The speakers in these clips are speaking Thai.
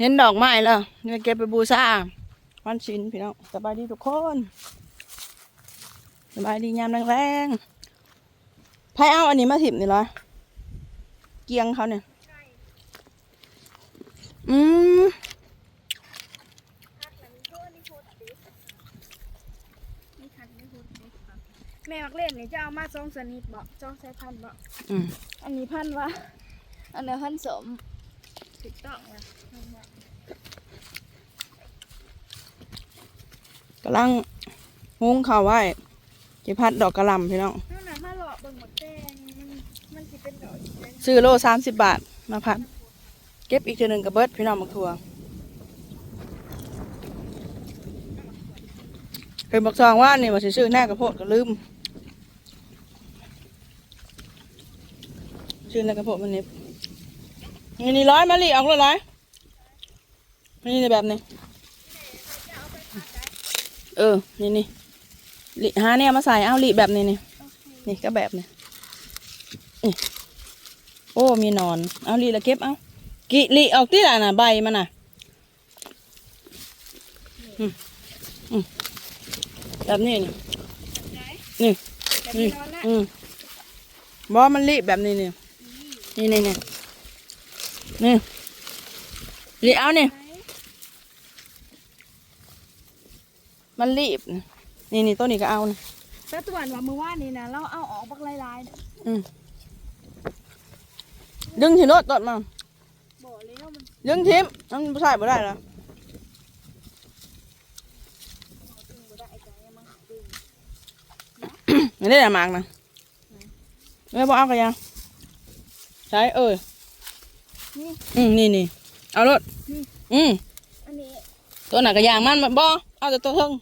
เห็นดอกไม้แล้วเนี่ยเก็บไปบูชาวันชินพี่น้องสบายดีทุกคนสบายดียามแรงๆไพ่เอาอันนี้มาถิบนี่เหรอ เกียงเขาเนี่ย อืมแม่มักเล่นนี่จะเอามาสองชนิดบ่สองสายพันธุ์บ่อืมอันนี้พันธุ์ว่าอันนี้พันธุ์สม ถูกต้องนะกำลังหุงข้าวไว้จะพัดดอกกระหลำพี่น้อง นั่นน่ะมาหลอกเบิ่งหมดแดงมันมันสิเป็นดอกอีกแล้วซื้อโลสามสิบบาทมาพัด เก็บอีกเทีหนึ่งกับเบิร์ดพี่น้องมักทัวเคยบอกซองว่านี่ว่าสิซื้อหน้ากระโพดก็ลืมซื้อหน้ากระโพดมันนี่ นี่นี่ร้อยมาลีออกเลยร้อยนี่นี่แบบนี้ เออ นี่นี่ลิหาเนี่ยมาใส่เอาลิแบบนี้นี่นี่ก็แบบนี้นี่โอ้มีหนอน เอาลิละเก็บเอากิลิออกที่ละน่ะใบมันน่ะอืมอืมแบบนี้นี่นี่แต่นี่พี่นอนน่ะอืมบอมันลิแบบนี้นี่นี่นี่นี่ นี่ลิเอานี่มันรีบ นี่นี่ต้นนี้ก็เอานะแต่ตัวนว่ามื้อวานนี่นะเราเอาออกบักหลายๆน่ะอืมดึงทีโนดต้นมาบ่แล้วมันดึงทิมมันใส่บ่ได้แล้วตึงบ่ได้ใจมันตึงไม่ได้แต่หมากนะไม่บอกเอากันยังใช้เออ นี่อืมนี่นี่เอารถนี่อืมอันนี้ตัวหนักกระยางมันบ่เอาแต่ตัวเทิง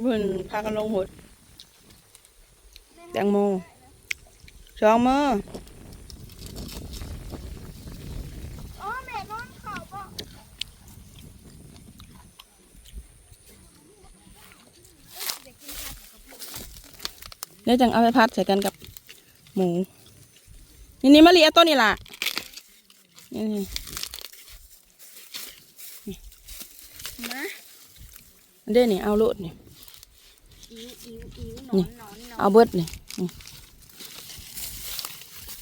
เพื่อนพากันลงหดแตงโมสองมืออ๋อแม่นอนเข่าบ่ เดี๋ยวจังเอาไปพัดใส่กันกับหมู นี่นี่มะลิเอาต้นนี่ล่ะนี่นี่มาอันเด้นี่เอาโลดนี่อิ๋วอิ๋วอิ๋วหนอนหนอนหนอนเอาเบิดนี่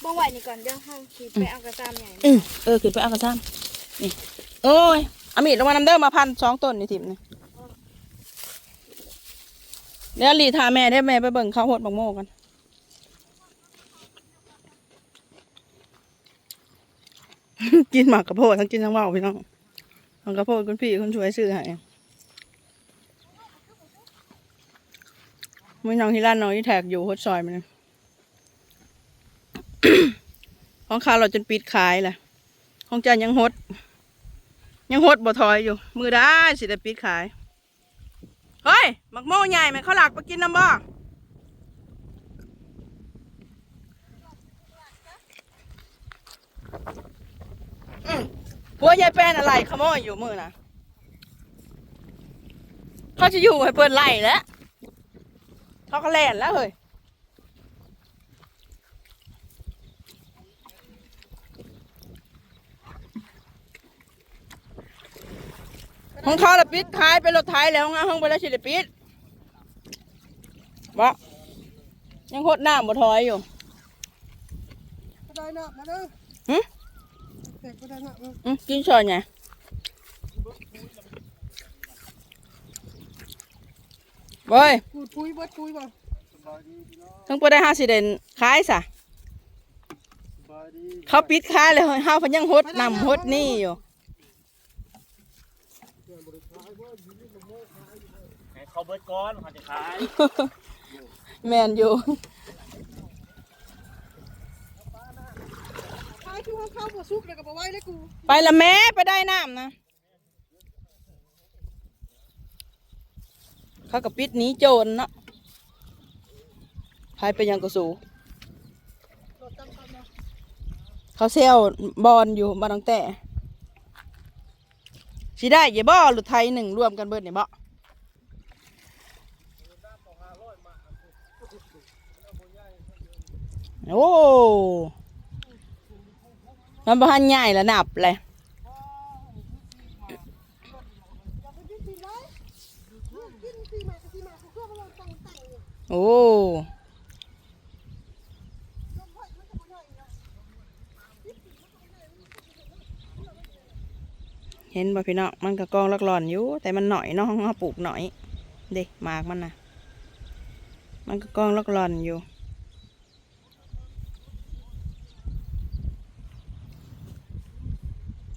บ่ไหวนี่ก่อนเดี๋ยวเฮาสิไปเอากระซามใหญ่อือเออขึ้นไปเอากระซ้ำนี่โอ้ยเอามีดลงมานำเด้อมาพันสองต้นนี่ทิมนี่ เดี๋ยวรีทาแม่ได้แม่ไปเบิ่งข้าวโหดบักโมกันกินหมากกระโพดทั้งกินทั้งเว่าพี่น้องหมากกระโพดคุณพี่คุณช่วยซื้อให้ไม่น้องที่ร้านน้องที่แท็กอยู่โฮดซอยมันของข้าเราจนปิดขายแหละของเจายังฮดยังฮดบ่ถอยอยู่ มือได้สิได้ปิดขาย เฮ้ยหมักโม่ใหญ่ไหมเขาหลักไปกินน้ำบ่ผัวยายแป้นอะไรขโมยอยู่มือนะเขาจะอยู่ให้เปิดไล่แล้วเขาก็แล่นแล้วเฮ้ย ของเขาละปิดขายเป็นรถไถแล้วของห้องไปแล้วสิได้ปิดบ่ยังหดน้ำบ่ถอยอยู่ก็ได้นะมาเด้อหึเด็กก็ได้นะมาอืมกินช้อนไงเว้ยกูดปุยเบิดปุยบ่ทั้งปได้ห้าสิเดนขายซะเขาปิดขายเลยเฮาเพันยังหดน้ำหดนี่อยู่ ให้ เขาเบิดก้อนเขาจะขายแมนอยู่ขายคือว่าข้าวบ่สุกเลยก็บ่ไหวเลยกูไปละแม่ไปได้น้ำนะเขากับปิดหนี้โจรเนาะพายไปยังกระสูรถตั้งกันนะเขาเซลบอลอยู่บ้านน้องแต่สิได้อยี่บ่หรือไทยหนึ่งรวมกันเบิดเนี่ยบ่ โอ้มันบ่ทันใหญ่แล้วนับเลยโอ้เห็นบ่พี่น้องมันก็กองลักหลอนอยู่ แต่มันหน่อยเนาะเราปลูกหน่อย เด็กมากมันนะมันก็กองลักหลอนอยู่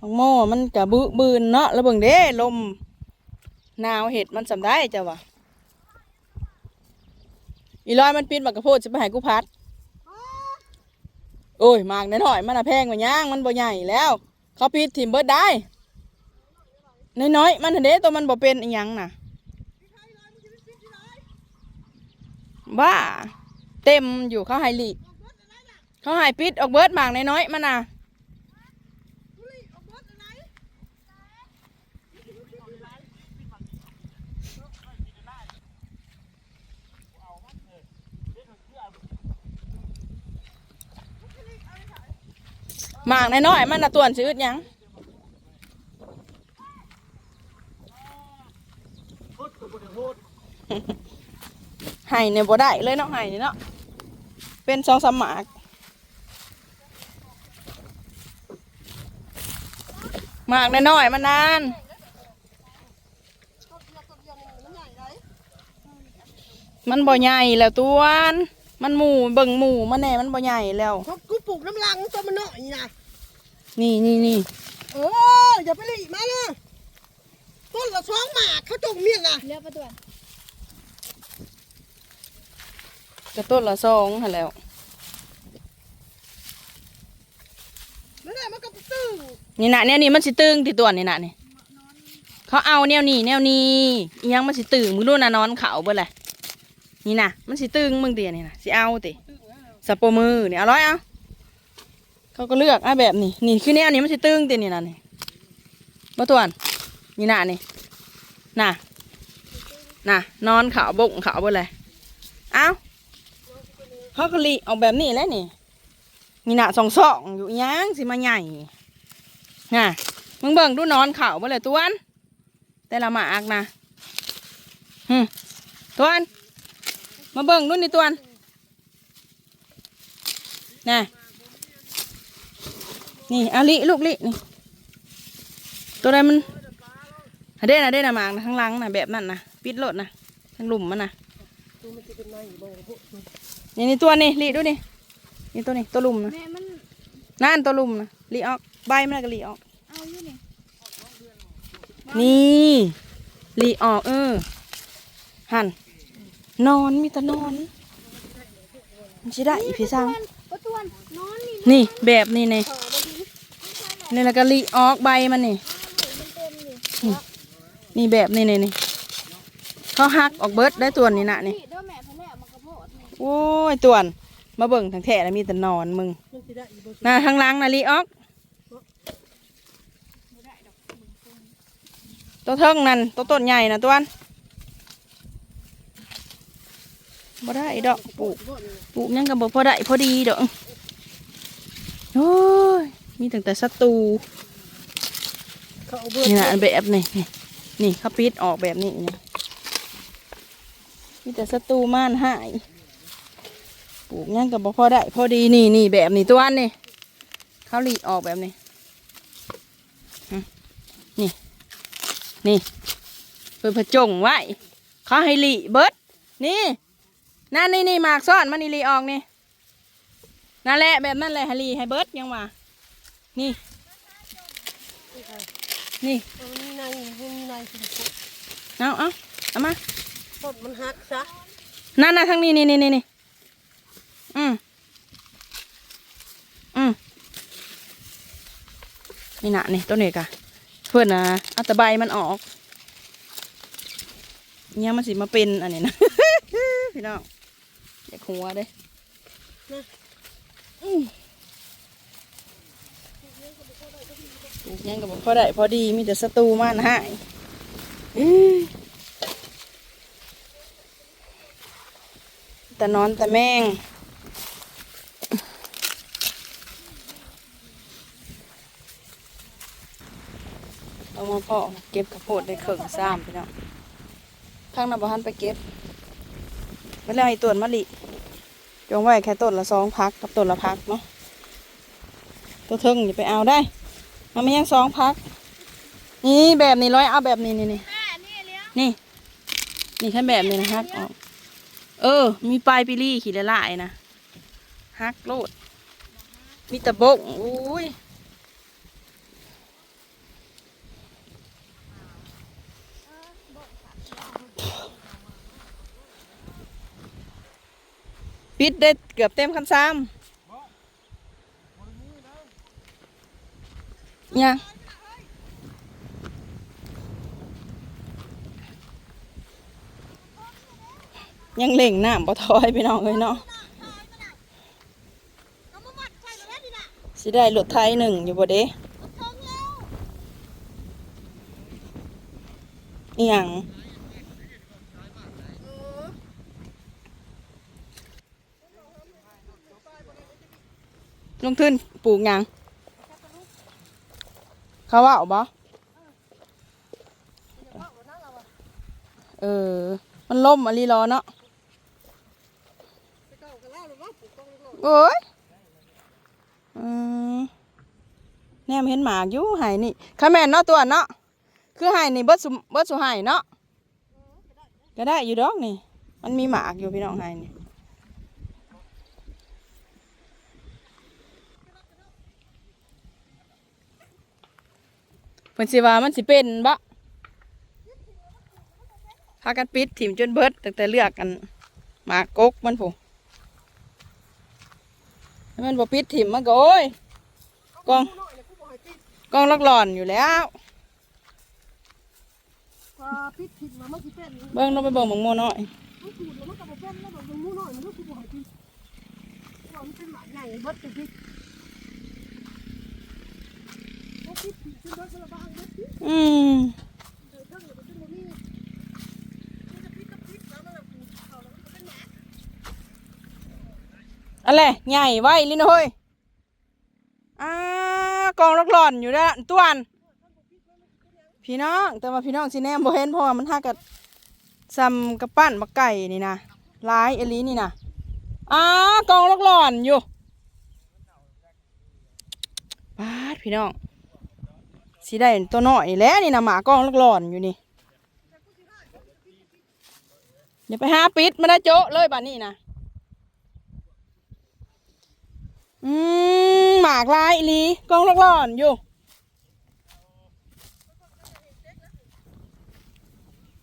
ของโม่มันกะบึบืนเนาะแล้วเบิ่งเด้ลมหนาวเห็ดมันสำได้จ้ะวะอีลอยมันปีนบักกระโพดจะไปหากูพัดโอ้ยมากน้อยมันอะแพงกว่าย่างมันบ่ใหญ่แล้ว เขาปีดถิ่มเบิดได้น้อยๆมันอันเด้ตัวมันบ่เป็นอีหยังน่ะบ้าเต็มอยู่เขาให้ลีเขาให้ปิดออกเบิดหมากน้อยๆมันน่ะ หมากน้อยๆมันน่ะต่วนซื้อหยังพูดก็บ่ได้พูดให้เนี่ยบ่ได้เลยเนาะให้นี่เนาะเป็นสองสามหมากหมากน้อยๆมันนานต้นเดียวต้นเดียวนี่มันใหญ่ไรมันบ่ใหญ่แล้วตวนมันหมู่เบิ่งหมู่มันแน่มันบ่ใหญ่แล้วเพราะกู ปลูกน้ำลังตัวมันน้อยนะนี่นี่นี่เอออย่าไปหลีมานะต้นละสองหมากเขาจงเมียนนะเลือกประตูกระต้นละสองหั่นแหล้วไม่ได้มันก็ตื้อนี่น่ะแนวนี้มันสิตึงที่ตัวนี่น่ะนี่เขาเอาแนวนี้แนวนี้อีหยังมันสิตึงมึงดูน่ะนอนเขาเบิดแหละนี่น่ะมันสิตึงมึงเตียนี่น่ะสิเอาติสะโปมือนี่เอาร้อยเอา เขาก็เลือกเอาแบบนี้นี่คือแนวนี้มันสิตึงตินี่นะนี่บ่ตวนนี่น่ะนี่น่ะน่ะ นอนขาวบกขาวเบ่เลยเอาเขาก็ลีออกแบบนี้แล้วนี่นี่น่ะสองสองอยู่ยังสิมาใหญ่น่ะมึงเบิ่งดูนอนขาวเบ่เลยตวนแต่ละหมากนะหึตวนมาเบิ่งดูนี่ตวนน่ะ นี่อาลิลูกลินี่ตัวใดมันหาเด้นะเด้นะหมากนะข้างหลังนะแบบนั้นนะปิดโลดนะทั้งหลุมมันนะตัวมันจะเป็นไงบ่พวกนี่นี่ตัวนี่ลิดูนี่นี่ตัวนี่ตัวหลุมนะแม่มันนั่นตัวหลุมนะลิออกใบมันนะก็ลิออกเอาอยู่นี่นี่ลิออกเออหันนอนมีแต่นอนมันจะได้อีพี่สร้างประตูนอนนี่นี่แบบนี้นี่ นี่แล้วก็ลิออกใบมันนี่มันเต็มอยู่นี่แบบนี่นี่นี่เขาหักออกเบิดได้ตัวนี้นะนี่นี่เด้อแม่พะแนมมันกระโพดนี่โอ้ยตวนมาเบิ่งทางแท้แล้วมีแต่นอนมึงมันจะได้อีกบ่น่าทางหล้างน่ะลีออกตัวเทิงนั่นตัวต้นใหญ่นะตวนบ่ได้ดอกปลูกปลูกหยังกับบ่พอได้พอดีดอกโอ้ย มีตั้งแต่ศัตรูเขาเอาเบิดนี่นะอันแบบนี่นี่นี่เขาปิดออกแบบนี้นี่มีแต่ศัตรูม่านหายปลูกหยังกับบ่พอได้ พอดีนี่นี่แบบนี้ตัวนี่เขาหลีดออกแบบนี้อืมนี่ นี่เปิดผจงไว้เขาให้หลีเบิดนี่นั่นนี่นี่หมากซ่อนมันนี่หลีออกนี่นั่นแหละแบบนั่นแหละให้หลีให้เบิดยังว่า นี่ นี่เอามีในมีในสิเอาเอาเอามาต้นมันหักซะนั่นนะทางนี้นี่นี่นี่นี่อืมอืมนี่นะนี่ตัวนี้กะเพื่อนนะเอาแตะใบมันออกเนี่ยมันสิมาเป็นอันนี้นะพี่น้องเด็กหัวเด้ ยังกับพ่อได้พอดีมีแต่ศัตรูมันหายแต่นอนแต่แม่งเรามาพ่อเก็บกระโพดในเข่งซ้ำไปเนาะข้างนาบ้านไปเก็บไม่แล้วไอตัวมะลิจงไว้แค่ต้นละสองพักกับต้นละพักเนาะตัวเทิงนี่ไปเอาได้ มันไม่ยังสองพัก นี่แบบนี้ร้อยเอาแบบนี้นี่นี่แม่นี่เลี้ยงนี่ นี่แค่แบบนี้นะฮักออก เออ มีปลายปิลี่ขี่ละลายนะฮักโลด มีตะบกอุ้ยปิดได้เกือบเต็มคันซ้ำ ยังยังเล่งน้ำปะทอยไปน้องเลยเนาะเอามามัดใส่แล้วนี่นะสิได้รถไทยหนึ่งอยู่บ่เด้เอีหยังลงทุนปลูกหยัง เขาว่าเอาบ่เออ มันล่มอะลีรอเนาะเก่ากันแล้วหรือว่าปลูกกองลูกโอ้ยอืมแนมเห็นหมากอยู่ไห้นี่ข้าแม่นเนาะตัวเนาะ คือไห้นี่เบิดสุเบิดสุไห้เนาะ ก็ได้อยู่ดอกนี่ มันมีหมากอยู่พี่น้องไห้นี่ เพิ่นสิว่ามันสิเป็นบะพากันปิดถิ่มจนเบิดตั้งแต่เลือกกันหมากกกมันผู้ให้มันบ่ปิดถิ่มมันก็โอ้ยกองน้อยเลยกูบอกให้ปิดกองลักหลอนอยู่แล้วพอปิดผิดมามันสิเป็นเบิ่งลงไปเบิ่งหมองโมน้อย อืมเดี๋ยวเทิงเดี๋ยวมันเป็นบ่มีมันจะกล้วมันแบบขูดเขาแล้วมันก็เป็นหมาอะไรใหญ่ไว้ลินเฮ้ยอ่ากองลักหลอนอยู่แล้วตัวนพี่น้องแต่ว่าพี่น้องสิแนมบ่เห็นเพราะว่ามันหากับซ้ำกับปั้นบักไก่นี่นะลายเอลีนี่นะอ่ากองลักหลอนอยู่ปาดพี่น้อง สิได้ตัวน้อยแล้วนี่นะหมากองลักหลอนอยู่นี่เดี๋ยวไปหาปิดมาได้โจะเลยบ้านนี้นะอืมหมากลายอีหลีกองลักหลอนอยู่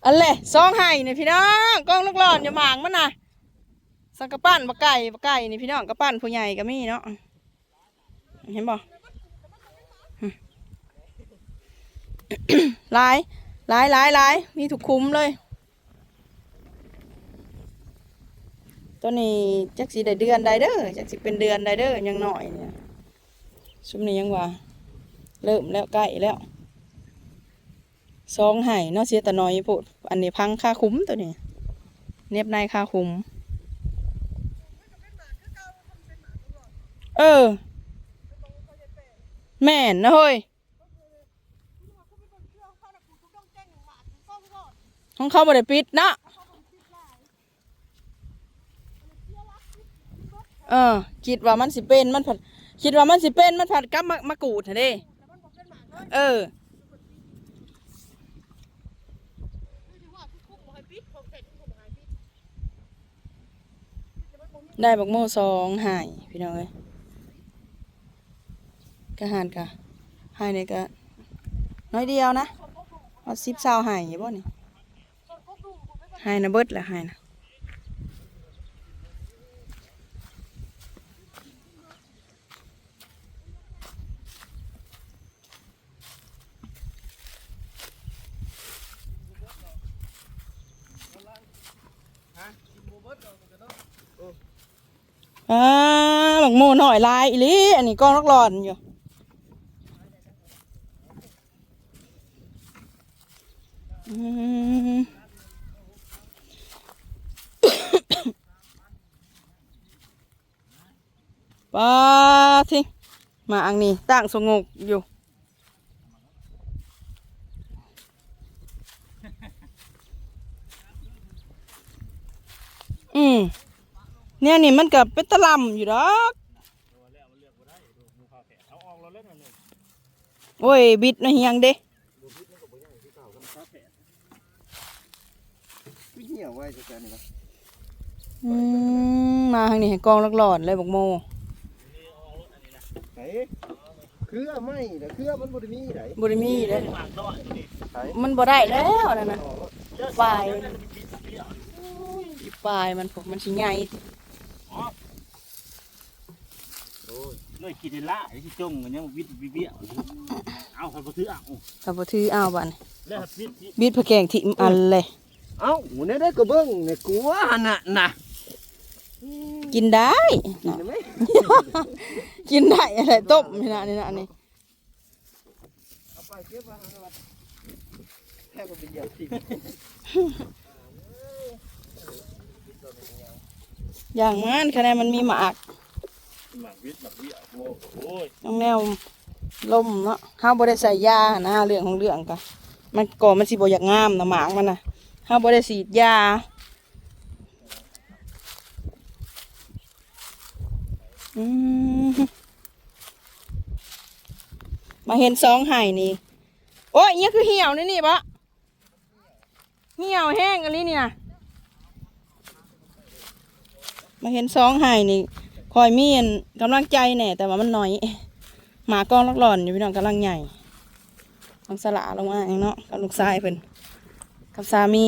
อันเลยซองไห้นี่พี่น้องกองลักหลอนอย่าหมางมันนะสังกะปั้นบะไก่บะไก่นี่พี่น้องกระปั้นผู้ใหญ่ก็มีเนาะเห็นบ่ หึ หลายหลายหลายหลายมีถูกคุ้มเลย ตัวนี้จักสิได้เดือนได้เด้อจักสิเป็นเดือนได้เด้อยังหน่อยเนี่ยซุมนี้ยังว่า เริ่มแล้วใกล้แล้วซองไห้เนาะเสียแต่น้อยพูดอันนี้พังค่าคุ้มตัวนี้ เน็บในค่าคุ้มเออ แม่นนะเฮ้ย ของเขาบ่ได้ปิดเนาะเออ คิดว่ามันสิเป็นมันผัด คิดว่ามันสิเป็นมันผัดกับมะมะกรูดหั่นเด้เออได้บักโม่สองหายพี่น้องเอ้ยกะหานกะหายนี่กะน้อยเดียวนะเอาสิบเศร้าหายอยู่บ่นี่ หายนะเบิดแหละหายนะอ่าหมักโมหน่อยลายอีหลีอันนี้กล้องลักหลอนอยู่อืม ป้าสิมาอังนี้ตั้งสงบอยู่ อืมเนี่ยนี่มันกับเป็นตะลำอยู่ดอกโอ้ย บิดนะยังเด้บิดเหี่ยวไว้จะแกนี่ละ อืมมาทางนี้ให้กองลักหลอดเลยบอกโมไหนเครือไม่แต่เครือมันบ่ได้มีไหนบริมีเด้หมากน้อยตัวนี้ไหนมันบ่ได้แล้วนั่นนะปลายปลายมันผมมันสิใหญ่โอ้ยเลยกินได้ละไอ้ที่จงมันยังวิดวิเบี้ยเอาใครบ่ซื้อเอาถ้าบ่ถืออ้าวบัดนี้แล้ววิดบิดพะแกงทิ่มอันเลย เอ้าหมูเนี่ยได้กระเบื้องเนี่ยกลัวหั่นน่ะน่ะ กินได้กินได้ไหมกินได้อะไรต้มนี่นะนี่นะนี่เอาไปเก็บไว้หั่นน่ะแค่บ่เป็นอย่างที่อย่างมันคะแนนมันมีหมากหมากวิดหมากเบี้ยโอ้โอ้ยต้องแนวลมเนาะเฮาบ่ได้ใส่ยานะเรื่องของเรื่องกะมันก่อมันสิบ่อยากงามนะหมากมันน่ะเฮาบ่ได้ฉีดยา มาเห็นสองไห่นี่ โอ้ยเนี่ยคือเหี่ยวนี่นี่ปะเหี่ยวแห้งอันนี้นี่นะมาเห็นสองไห่นี่คอยมีนกำลังใจแน่แต่ว่ามันน้อยหมากองลักหล่อนอยู่พี่น้องกำลังใหญ่ต้องสละลงมาเองเนาะกับลูกชายเพิ่นกับสามี